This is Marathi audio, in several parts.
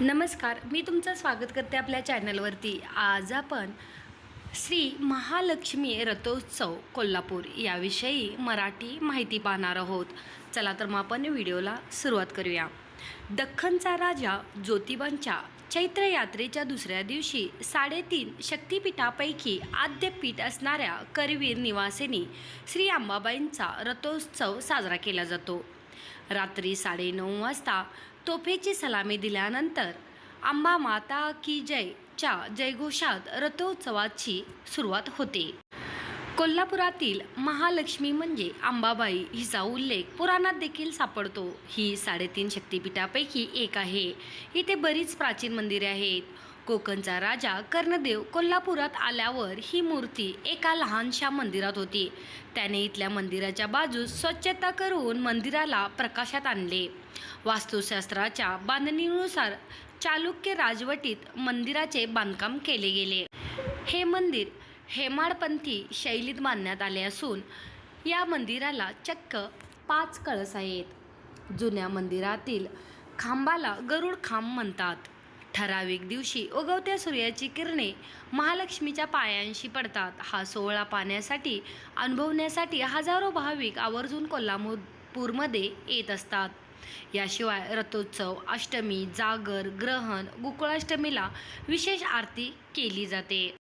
नमस्कार मी तुमचं स्वागत करते आपल्या चॅनलवरती. आज आपण श्री महालक्ष्मी रथोत्सव कोल्हापूर याविषयी मराठी माहिती पाहणार आहोत. चला तर मग आपण व्हिडिओला सुरुवात करूया. दख्खनचा राजा ज्योतिबांच्या चैत्र यात्रेच्या दुसऱ्या दिवशी साडेतीन शक्तिपीठापैकी आद्यपीठ असणाऱ्या करवीर निवासिनी श्री अंबाबाईंचा रथोत्सव साजरा केला जातो. रात्री साडेनऊ वाजता तोफेची सलामी दिल्यानंतर अंबा माता की जयच्या जयघोषात रथोत्सवाची सुरुवात होते. कोल्हापुरातील महालक्ष्मी म्हणजे अंबाबाई हिचा उल्लेख पुराणात देखील सापडतो. ही साडेतीन शक्तिपीठापैकी एक आहे. इथे बरीच प्राचीन मंदिरे आहेत. कोकणचा राजा कर्णदेव कोल्हापुरात आल्यावर ही मूर्ती एका लहानशा मंदिरात होती. त्याने इथल्या मंदिराच्या बाजूस स्वच्छता करून मंदिराला प्रकाशात आणले. वास्तुशास्त्राच्या बांधणीनुसार चालुक्य राजवटीत मंदिराचे बांधकाम केले गेले. हे मंदिर हेमाडपंथी शैलीत बांधण्यात आले असून या मंदिराला चक्क पाच कळस आहेत. जुन्या मंदिरातील खांबाला गरुड खांब म्हणतात. ठराविक दिवशी उगवत्या सूर्याची किरणे महालक्ष्मीच्या पायांशी पडतात. हा सोहळा पाहण्यासाठी अनुभवण्यासाठी हजारो भाविक आवर्जून कोल्हापूरमध्ये येत असतात. याशिवाय रथोत्सव अष्टमी जागर ग्रहण गोकुळाष्टमीला विशेष आरती केली जाते.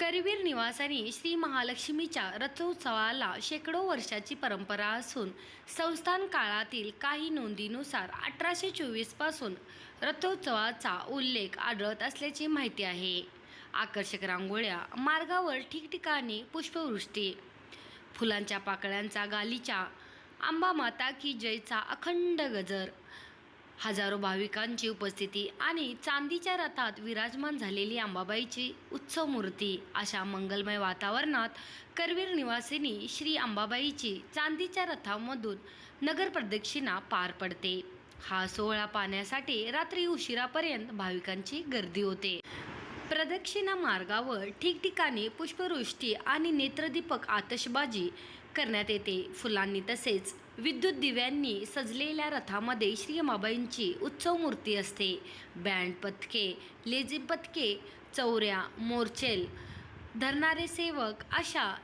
करवीर निवासानी श्री महालक्ष्मीच्या रथोत्सवाला शेकडो वर्षाची परंपरा असून संस्थान काळातील काही नोंदीनुसार अठराशे चोवीसपासून रथोत्सवाचा उल्लेख आढळत असल्याची माहिती आहे. आकर्षक रांगोळ्या मार्गावर ठिकठिकाणी पुष्पवृष्टी फुलांच्या पाकळ्यांचा गालीचा आंबा माता की जयचा अखंड गजर हजारो भाविकांची उपस्थिती आणि चांदीच्या रथात विराजमान झालेली अंबाबाईची उत्सव मूर्ती अशा मंगलमय वातावरणात करवीर निवासिनी श्री अंबाबाईची चांदीच्या रथामधून नगर प्रदक्षिणा पार पडते. हा सोहळा पाहण्यासाठी रात्री उशिरापर्यंत भाविकांची गर्दी होते. प्रदक्षिणा मार्गावर ठिकठिकाणी पुष्पवृष्टी आणि नेत्रदीपक आतषबाजी करण्यात येते. फुलांनी तसेच विद्युत दिव्यांनी सजलेल्या रथामध्ये श्रीमाबाईंची उत्सव मूर्ती असते. बँड पथके लेझी पथके चौऱ्या मोर्चेल धरणारे सेवक अशा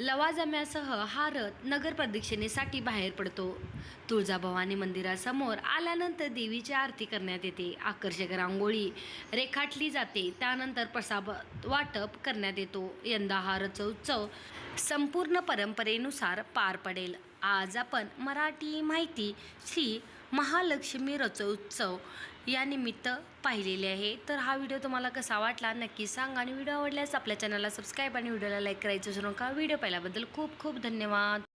लवाजम्यासह हा रथ नगर प्रदक्षिणेसाठी बाहेर पडतो. तुळजाभवानी मंदिरासमोर आल्यानंतर देवीची आरती करण्यात येते. आकर्षक रांगोळी रेखाटली जाते. त्यानंतर प्रसाद वाटप करण्यात येतो. यंदा हा रथोत्सव संपूर्ण परंपरेनुसार पार पडेल. आज आपण मराठी माहिती श्री महालक्ष्मी रथोत्सव या निमित्त पाहिलेले आहे. तर हा व्हिडिओ तुम्हाला कसा वाटला नक्की सांगा आणि व्हिडिओ आवडल्यास आपल्या चॅनलला सबस्क्राईब आणि व्हिडिओला लाईक करायचं विसरू नका. व्हिडिओ पाहिल्याबद्दल खूप खूप धन्यवाद.